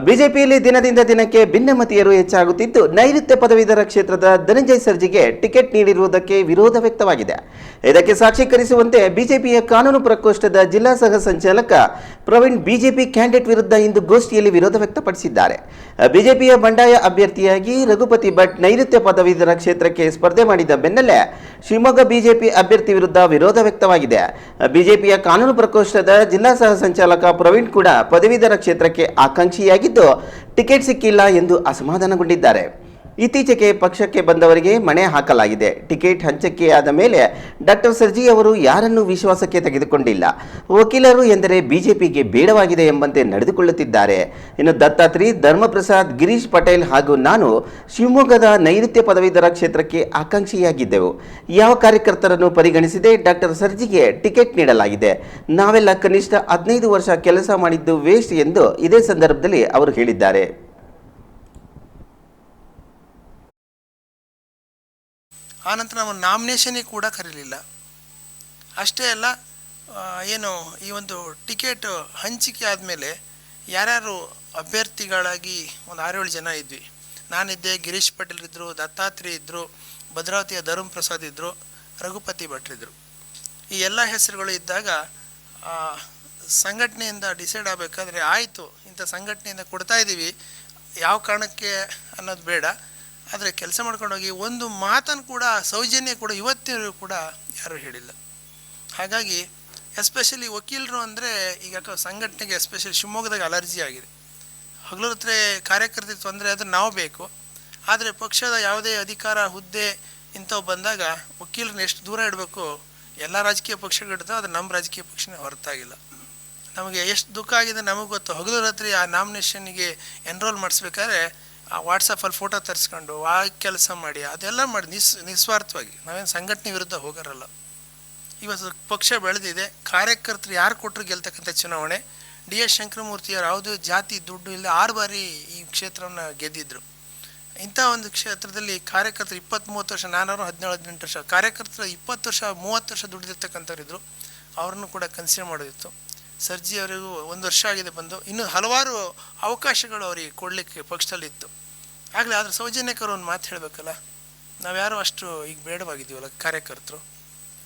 ಬಿಜೆಪಿಯಲ್ಲಿ ದಿನದಿಂದ ದಿನಕ್ಕೆ ಭಿನ್ನಮತೀಯರು ಹೆಚ್ಚಾಗುತ್ತಿದ್ದು, ನೈಋತ್ಯ ಪದವೀಧರ ಕ್ಷೇತ್ರದ ಧನಂಜಯ್ ಸರ್ಜಿಗೆ ಟಿಕೆಟ್ ನೀಡಿರುವುದಕ್ಕೆ ವಿರೋಧ ವ್ಯಕ್ತವಾಗಿದೆ. ಇದಕ್ಕೆ ಸಾಕ್ಷೀಕರಿಸುವಂತೆ ಬಿಜೆಪಿಯ ಕಾನೂನು ಪ್ರಕೋಷ್ಠದ ಜಿಲ್ಲಾ ಸಹ ಸಂಚಾಲಕ ಪ್ರವೀಣ್ ಬಿಜೆಪಿ ಕ್ಯಾಂಡಿಡೇಟ್ ವಿರುದ್ಧ ಇಂದು ಗೋಷ್ಠಿಯಲ್ಲಿ ವಿರೋಧ ವ್ಯಕ್ತಪಡಿಸಿದ್ದಾರೆ. ಬಿಜೆಪಿಯ ಬಂಡಾಯ ಅಭ್ಯರ್ಥಿಯಾಗಿ ರಘುಪತಿ ಭಟ್ ನೈಋತ್ಯ ಪದವೀಧರ ಕ್ಷೇತ್ರಕ್ಕೆ ಸ್ಪರ್ಧೆ ಮಾಡಿದ ಬೆನ್ನಲ್ಲೇ ಶಿವಮೊಗ್ಗ ಬಿಜೆಪಿ ಅಭ್ಯರ್ಥಿ ವಿರುದ್ಧ ವಿರೋಧ ವ್ಯಕ್ತವಾಗಿದೆ. ಬಿಜೆಪಿಯ ಕಾನೂನು ಪ್ರಕೋಷ್ಠದ ಜಿಲ್ಲಾ ಸಹ ಸಂಚಾಲಕ ಪ್ರವೀಣ್ ಕೂಡ ಪದವೀಧರ ಕ್ಷೇತ್ರಕ್ಕೆ ಆಕಾಂಕ್ಷಿಯಾಗಿದ್ದು ಟಿಕೆಟ್ ಸಿಕ್ಕಿಲ್ಲ ಎಂದು ಅಸಮಾಧಾನಗೊಂಡಿದ್ದಾರೆ. ಇತ್ತೀಚೆಗೆ ಪಕ್ಷಕ್ಕೆ ಬಂದವರಿಗೆ ಮಣೆ ಹಾಕಲಾಗಿದೆ. ಟಿಕೆಟ್ ಹಂಚಿಕೆಯಾದ ಮೇಲೆ ಡಾಕ್ಟರ್ ಸರ್ಜಿ ಅವರು ಯಾರನ್ನೂ ವಿಶ್ವಾಸಕ್ಕೆ ತೆಗೆದುಕೊಂಡಿಲ್ಲ. ವಕೀಲರು ಎಂದರೆ ಬಿಜೆಪಿಗೆ ಬೇಡವಾಗಿದೆ ಎಂಬಂತೆ ನಡೆದುಕೊಳ್ಳುತ್ತಿದ್ದಾರೆ. ಇನ್ನು ದತ್ತಾತ್ರಿ ಧರ್ಮಪ್ರಸಾದ್, ಗಿರೀಶ್ ಪಟೇಲ್ ಹಾಗೂ ನಾನು ಶಿವಮೊಗ್ಗದ ನೈಋತ್ಯ ಪದವೀಧರ ಕ್ಷೇತ್ರಕ್ಕೆ ಆಕಾಂಕ್ಷಿಯಾಗಿದ್ದೆವು. ಯಾವ ಕಾರ್ಯಕರ್ತರನ್ನು ಪರಿಗಣಿಸಿದೆ ಡಾಕ್ಟರ್ ಸರ್ಜಿಗೆ ಟಿಕೆಟ್ ನೀಡಲಾಗಿದೆ. ನಾವೆಲ್ಲ ಕನಿಷ್ಠ ಹದಿನೈದು ವರ್ಷ ಕೆಲಸ ಮಾಡಿದ್ದು ವೇಸ್ಟ್ ಎಂದು ಇದೇ ಸಂದರ್ಭದಲ್ಲಿ ಅವರು ಹೇಳಿದ್ದಾರೆ. ಆನಂತರ ನಮ್ಮ ನಾಮಿನೇಷನಿಗೆ ಕೂಡ ಕರೀಲಿಲ್ಲ. ಅಷ್ಟೇ ಅಲ್ಲ ಏನು ಈ ಒಂದು ಟಿಕೆಟ್ ಹಂಚಿಕೆ ಆದಮೇಲೆ ಯಾರ್ಯಾರು ಅಭ್ಯರ್ಥಿಗಳಾಗಿ ಒಂದು ಆರೇಳು ಜನ ಇದ್ವಿ. ನಾನಿದ್ದೆ, ಗಿರೀಶ್ ಪಟೇಲ್ ಇದ್ದರು ದತ್ತಾತ್ರಿ ಇದ್ದರು ಭದ್ರಾವತಿಯ ಧರ್ಮ ಪ್ರಸಾದ್ ಇದ್ದರು ರಘುಪತಿ ಭಟ್ರಿದ್ದರು ಈ ಎಲ್ಲ ಹೆಸರುಗಳು ಇದ್ದಾಗ ಸಂಘಟನೆಯಿಂದ ಡಿಸೈಡ್ ಆಗಬೇಕಾದ್ರೆ ಆಯಿತು, ಇಂಥ ಸಂಘಟನೆಯಿಂದ ಕೊಡ್ತಾ ಇದ್ದೀವಿ ಯಾವ ಕಾರಣಕ್ಕೆ ಅನ್ನೋದು ಬೇಡ. ಆದರೆ ಕೆಲಸ ಮಾಡ್ಕೊಂಡೋಗಿ ಒಂದು ಮಾತನ್ನು ಕೂಡ, ಸೌಜನ್ಯ ಕೂಡ ಇವತ್ತಿನ ಕೂಡ ಯಾರೂ ಹೇಳಿಲ್ಲ. ಹಾಗಾಗಿ ಎಸ್ಪೆಷಲಿ ವಕೀಲರು ಅಂದರೆ ಈಗ ಸಂಘಟನೆಗೆ ಎಸ್ಪೆಷಲಿ ಶಿವಮೊಗ್ಗದಾಗ ಅಲರ್ಜಿ ಆಗಿದೆ. ಹಗಲೊತ್ರೆ ಕಾರ್ಯಕರ್ತರ ತೊಂದರೆ ಆದರೆ ನಾವು ಬೇಕು. ಆದರೆ ಪಕ್ಷದ ಯಾವುದೇ ಅಧಿಕಾರ, ಹುದ್ದೆ ಇಂಥವು ಬಂದಾಗ ವಕೀಲರನ್ನ ಎಷ್ಟು ದೂರ ಇಡಬೇಕು? ಎಲ್ಲ ರಾಜಕೀಯ ಪಕ್ಷಗಳಿರ್ತಾವೆ ಅದು ನಮ್ಮ ರಾಜಕೀಯ ಪಕ್ಷನೇ ಹೊರತಾಗಿಲ್ಲ. ನಮಗೆ ಎಷ್ಟು ದುಃಖ ಆಗಿದೆ ನಮಗೆ ಗೊತ್ತು. ಹಗಲು ರಾತ್ರಿ ಆ ನಾಮಿನೇಷನ್ಗೆ ಎನ್ರೋಲ್ ಮಾಡಿಸ್ಬೇಕಾದ್ರೆ ಆ ವಾಟ್ಸಪ್ಪಲ್ಲಿ ಫೋಟೋ ತರಿಸ್ಕೊಂಡು, ಆ ಕೆಲಸ ಮಾಡಿ, ಅದೆಲ್ಲ ಮಾಡಿ ನಿಸ್, ನಿಸ್ವಾರ್ಥವಾಗಿ. ನಾವೇನು ಸಂಘಟನೆ ವಿರುದ್ಧ ಹೋಗೋರಲ್ಲ. ಇವತ್ತು ಪಕ್ಷ ಬೆಳೆದಿದೆ. ಕಾರ್ಯಕರ್ತರು ಯಾರು ಕೊಟ್ಟರು ಗೆಲ್ತಕ್ಕಂಥ ಚುನಾವಣೆ? ಡಿ ಎಸ್ ಶಂಕರಮೂರ್ತಿಯವರು ಯಾವುದೇ ಜಾತಿ, ದುಡ್ಡು ಇಲ್ಲ ಆರು ಬಾರಿ ಈ ಕ್ಷೇತ್ರವನ್ನು ಗೆದ್ದಿದ್ರು. ಇಂಥ ಒಂದು ಕ್ಷೇತ್ರದಲ್ಲಿ ಕಾರ್ಯಕರ್ತರು ಇಪ್ಪತ್ತ್ ಮೂವತ್ತು ವರ್ಷ, ನಾನಾರು ಹದಿನೇಳು, ಹದಿನೆಂಟು ವರ್ಷ, ಕಾರ್ಯಕರ್ತರು ಇಪ್ಪತ್ತು ವರ್ಷ, ಮೂವತ್ತು ವರ್ಷ ದುಡಿದಿರ್ತಕ್ಕಂಥವ್ರು ಇದ್ರು ಅವ್ರನ್ನು ಕೂಡ ಕನ್ಸಿಡರ್ ಮಾಡೋದಿತ್ತು. ಸರ್ಜಿ ಅವರಿಗೂ ಒಂದು ವರ್ಷ ಆಗಿದೆ ಬಂದು. ಇನ್ನೂ ಹಲವಾರು ಅವಕಾಶಗಳು ಅವರಿಗೆ ಕೊಡಲಿಕ್ಕೆ ಪಕ್ಷದಲ್ಲಿತ್ತು. ಆಗಲೇ ಆದರೆ ಸೌಜನ್ಯಕರು ಒಂದು ಮಾತು ಹೇಳಬೇಕಲ್ಲ. ನಾವ್ಯಾರು ಅಷ್ಟು ಈಗ ಬೇಡವಾಗಿದ್ದೀವಲ್ಲ ಕಾರ್ಯಕರ್ತರು.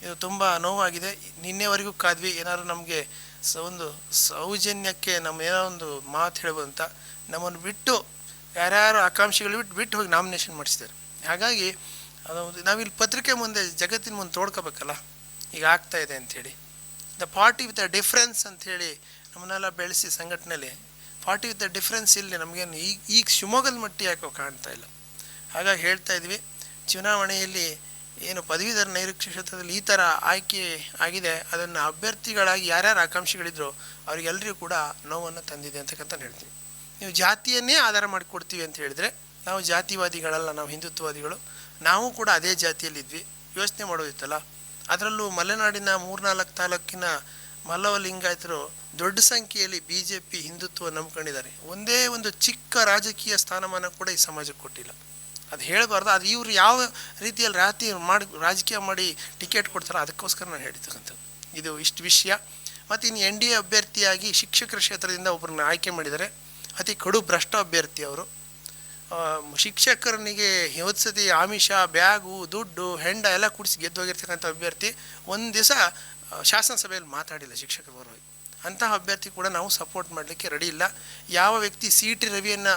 ಇದು ತುಂಬ ನೋವಾಗಿದೆ. ನಿನ್ನೆವರೆಗೂ ಕಾದ್ವಿ, ಏನಾದ್ರು ನಮಗೆ ಸ ಒಂದು ಸೌಜನ್ಯಕ್ಕೆ ನಮ್ಮ ಏನೋ ಒಂದು ಮಾತು ಹೇಳ್ಬೋದು ಅಂತ. ನಮ್ಮನ್ನು ಬಿಟ್ಟು ಯಾರ್ಯಾರು ಆಕಾಂಕ್ಷಿಗಳು ಬಿಟ್ಟು ಬಿಟ್ಟು ಹೋಗಿ ನಾಮಿನೇಷನ್ ಮಾಡಿಸಿದ್ದಾರೆ. ಹಾಗಾಗಿ ಅದು ನಾವಿಲ್ಲಿ ಪತ್ರಿಕೆ ಮುಂದೆ ಜಗತ್ತಿನ ಮುಂದೆ ತೋಡ್ಕೋಬೇಕಲ್ಲ. ಈಗ ಆಗ್ತಾ ಇದೆ ಅಂಥೇಳಿ the party with a difference ಅಂಥೇಳಿ ನಮ್ಮನ್ನೆಲ್ಲ ಬೆಳೆಸಿ ಸಂಘಟನೆಯಲ್ಲಿ ಪಾರ್ಟಿ ವಿತ್ ದ ಡಿಫ್ರೆನ್ಸ್ ಇಲ್ಲಿ ನಮಗೇನು ಈಗ ಈಗ ಶಿವಮೊಗ್ಗದ ಮಟ್ಟಿ ಯಾಕೋ ಕಾಣ್ತಾ ಇಲ್ಲ. ಹಾಗಾಗಿ ಹೇಳ್ತಾ ಇದ್ವಿ, ಚುನಾವಣೆಯಲ್ಲಿ ಏನು ಪದವೀಧರ ನೈಋತ್ಯ ಕ್ಷೇತ್ರದಲ್ಲಿ ಈ ಥರ ಆಯ್ಕೆ ಆಗಿದೆ, ಅದನ್ನು ಅಭ್ಯರ್ಥಿಗಳಾಗಿ ಯಾರ್ಯಾರು ಆಕಾಂಕ್ಷಿಗಳಿದ್ರು ಅವರಿಗೆಲ್ಲರಿಗೂ ಕೂಡ ನೋವನ್ನು ತಂದಿದೆ ಅಂತಕ್ಕಂಥ ಹೇಳ್ತೀವಿ. ನೀವು ಜಾತಿಯನ್ನೇ ಆಧಾರ ಮಾಡಿಕೊಡ್ತೀವಿ ಅಂತ ಹೇಳಿದರೆ, ನಾವು ಜಾತಿವಾದಿಗಳಲ್ಲ, ನಾವು ಹಿಂದುತ್ವವಾದಿಗಳು, ನಾವು ಕೂಡ ಅದೇ ಜಾತಿಯಲ್ಲಿದ್ವಿ. ಯೋಚನೆ ಮಾಡೋದಿತ್ತಲ್ಲ ಅದರಲ್ಲೂ ಮಲೆನಾಡಿನ ಮೂರ್ನಾಲ್ಕು ತಾಲೂಕಿನ ಮಲ್ಲವ ಲಿಂಗಾಯತರು ದೊಡ್ಡ ಸಂಖ್ಯೆಯಲ್ಲಿ ಬಿ ಜೆ ಪಿ ಹಿಂದುತ್ವ ನಂಬ್ಕೊಂಡಿದ್ದಾರೆ. ಒಂದೇ ಒಂದು ಚಿಕ್ಕ ರಾಜಕೀಯ ಸ್ಥಾನಮಾನ ಕೂಡ ಈ ಸಮಾಜಕ್ಕೆ ಕೊಟ್ಟಿಲ್ಲ. ಅದು ಹೇಳಬಾರ್ದು, ಅದು ಇವರು ಯಾವ ರೀತಿಯಲ್ಲಿ ರಾತಿ ಮಾಡಿ, ರಾಜಕೀಯ ಮಾಡಿ ಟಿಕೆಟ್ ಕೊಡ್ತಾರೋ ಅದಕ್ಕೋಸ್ಕರ ನಾನು ಹೇಳ್ತಕ್ಕಂಥದ್ದು. ಇದು ಇಷ್ಟು ವಿಷಯ. ಮತ್ತು ಇನ್ನು ಎನ್ ಡಿ ಎ ಅಭ್ಯರ್ಥಿಯಾಗಿ ಶಿಕ್ಷಕರ ಕ್ಷೇತ್ರದಿಂದ ಒಬ್ಬರನ್ನ ಆಯ್ಕೆ ಮಾಡಿದ್ದಾರೆ. ಅತಿ ಕಡು ಭ್ರಷ್ಟ ಅಭ್ಯರ್ಥಿ ಅವರು. ಶಿಕ್ಷಕರನಿಗೆ ಹೊತ್ಸತಿ ಆಮಿಷ, ಬ್ಯಾಗು, ದುಡ್ಡು, ಹೆಂಡ ಎಲ್ಲ ಕುಡಿಸಿ ಗೆದ್ದೋಗಿರ್ತಕ್ಕಂಥ ಅಭ್ಯರ್ಥಿ ಒಂದು ದಿವಸ ಶಾಸನಸಭೆಯಲ್ಲಿ ಮಾತಾಡಿಲ್ಲ ಶಿಕ್ಷಕರು ಪರವಾಗಿ ಅಂತಹ ಅಭ್ಯರ್ಥಿ ಕೂಡ ನಾವು ಸಪೋರ್ಟ್ ಮಾಡಲಿಕ್ಕೆ ರೆಡಿ ಇಲ್ಲ. ಯಾವ ವ್ಯಕ್ತಿ ಸಿ ಟಿ ರವಿಯನ್ನು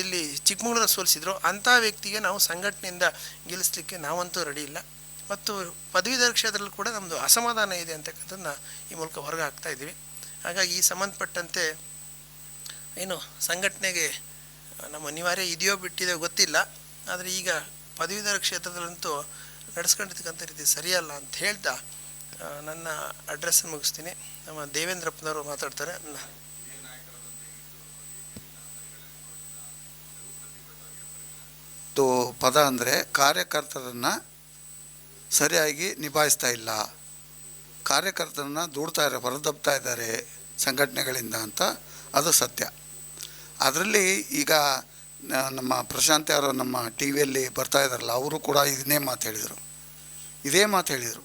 ಇಲ್ಲಿ ಚಿಕ್ಕಮಗಳೂರ ಸೋಲಿಸಿದ್ರು ಅಂತಹ ವ್ಯಕ್ತಿಗೆ ನಾವು ಸಂಘಟನೆಯಿಂದ ಗೆಲ್ಲಿಸಲಿಕ್ಕೆ ನಾವಂತೂ ರೆಡಿ ಇಲ್ಲ. ಮತ್ತು ಪದವೀಧರ ಕ್ಷೇತ್ರದಲ್ಲಿ ಕೂಡ ನಮ್ಮದು ಅಸಮಾಧಾನ ಇದೆ ಅಂತಕ್ಕಂಥದ್ದನ್ನ ಈ ಮೂಲಕ ಹೊರಗೆ ಹಾಕ್ತಾ ಇದ್ದೀವಿ. ಹಾಗಾಗಿ ಈ ಸಂಬಂಧಪಟ್ಟಂತೆ ಏನು ಸಂಘಟನೆಗೆ ನಮ್ಮ ಅನಿವಾರ್ಯ ಇದೆಯೋ ಬಿಟ್ಟಿದೆಯೋ ಗೊತ್ತಿಲ್ಲ. ಆದರೆ ಈಗ ಪದವೀಧರ ಕ್ಷೇತ್ರದಲ್ಲಂತೂ ನಡೆಸ್ಕೊಂಡಿರ್ತಕ್ಕಂಥ ರೀತಿ ಸರಿಯಲ್ಲ ಅಂತ ಹೇಳ್ತಾ ನನ್ನ ಅಡ್ರೆಸ್ಸನ್ನು ಮುಗಿಸ್ತೀನಿ. ನಮ್ಮ ದೇವೇಂದ್ರಪ್ಪನವರು ಮಾತಾಡ್ತಾರೆ. ಪದ ಅಂದರೆ ಕಾರ್ಯಕರ್ತರನ್ನು ಸರಿಯಾಗಿ ನಿಭಾಯಿಸ್ತಾ ಇಲ್ಲ. ಕಾರ್ಯಕರ್ತರನ್ನು ದೂಡ್ತಾ ಇದ್ದಾರೆ, ಹೊರದಬ್ತಾ ಇದ್ದಾರೆ ಸಂಘಟನೆಗಳಿಂದ ಅಂತ ಅದು ಸತ್ಯ. ಅದರಲ್ಲಿ ಈಗ ನಮ್ಮ ಪ್ರಶಾಂತ್ ಅವರು ನಮ್ಮ ಟಿ ವಿಯಲ್ಲಿ ಬರ್ತಾ ಇದ್ದಾರಲ್ಲ, ಅವರು ಕೂಡ ಇದನ್ನೇ ಮಾತು ಹೇಳಿದರು. ಇದೇ ಮಾತು ಹೇಳಿದರು.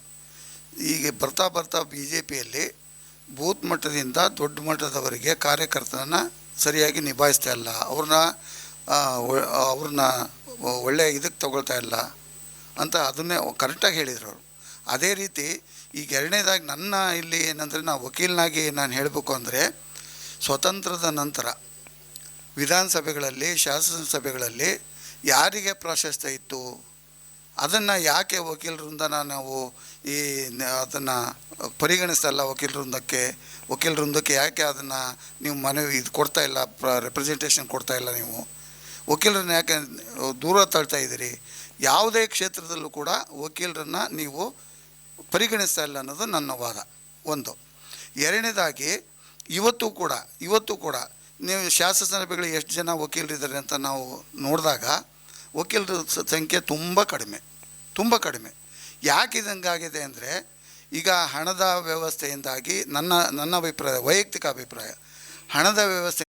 ಈಗ ಬರ್ತಾ ಬರ್ತಾ ಬಿ ಜೆ ಪಿಯಲ್ಲಿ ಬೂತ್ ಮಟ್ಟದಿಂದ ದೊಡ್ಡ ಮಟ್ಟದವರಿಗೆ ಕಾರ್ಯಕರ್ತನ ಸರಿಯಾಗಿ ನಿಭಾಯಿಸ್ತಾ ಇಲ್ಲ. ಅವ್ರನ್ನ ಅವ್ರನ್ನ ಒಳ್ಳೆಯ ಇದಕ್ಕೆ ತಗೊಳ್ತಾ ಇಲ್ಲ ಅಂತ ಅದನ್ನೇ ಕರೆಕ್ಟಾಗಿ ಹೇಳಿದರು ಅವರು. ಅದೇ ರೀತಿ ಈಗ ಎರಡನೇದಾಗಿ ನನ್ನ ಇಲ್ಲಿ ಏನಂದರೆ ನಾನು ವಕೀಲನಾಗಿ ನಾನು ಹೇಳಬೇಕು ಅಂದರೆ, ಸ್ವತಂತ್ರದ ನಂತರ ವಿಧಾನಸಭೆಗಳಲ್ಲಿ, ಶಾಸನಸಭೆಗಳಲ್ಲಿ ಯಾರಿಗೆ ಪ್ರಾಶಸ್ತ್ಯ ಇತ್ತು? ಅದನ್ನು ಯಾಕೆ ವಕೀಲರಿಂದ ನಾವು ಈ ಅದನ್ನು ಪರಿಗಣಿಸ್ತಲ್ಲ ವಕೀಲರೊಂದಕ್ಕೆ? ವಕೀಲ ಯಾಕೆ ಅದನ್ನು ನೀವು ಮನವಿ ಇದು ಕೊಡ್ತಾ ಇಲ್ಲ ರೆಪ್ರೆಸೆಂಟೇಷನ್ ಕೊಡ್ತಾ ಇಲ್ಲ ನೀವು? ವಕೀಲರನ್ನ ಯಾಕೆ ದೂರ ತಳ್ತಾ ಇದ್ದೀರಿ? ಯಾವುದೇ ಕ್ಷೇತ್ರದಲ್ಲೂ ಕೂಡ ವಕೀಲರನ್ನು ನೀವು ಪರಿಗಣಿಸ್ತಾ ಇಲ್ಲ ಅನ್ನೋದು ನನ್ನ ವಾದ. ಒಂದು. ಎರಡನೇದಾಗಿ, ಇವತ್ತು ಕೂಡ ಇವತ್ತು ಕೂಡ ನೀವು ಶಾಸನಸಭೆಗಳು ಎಷ್ಟು ಜನ ವಕೀಲರಿದ್ದಾರೆ ಅಂತ ನಾವು ನೋಡಿದಾಗ ವಕೀಲರ ಸಂಖ್ಯೆ ತುಂಬ ಕಡಿಮೆ ತುಂಬ ಕಡಿಮೆ. ಯಾಕೆ ಇದಂಗಾಗಿದೆ ಅಂದರೆ ಈಗ ಹಣದ ವ್ಯವಸ್ಥೆಯಿಂದಾಗಿ ನನ್ನ ನನ್ನ ಅಭಿಪ್ರಾಯ, ವೈಯಕ್ತಿಕ ಅಭಿಪ್ರಾಯ. ಹಣದ ವ್ಯವಸ್ಥೆ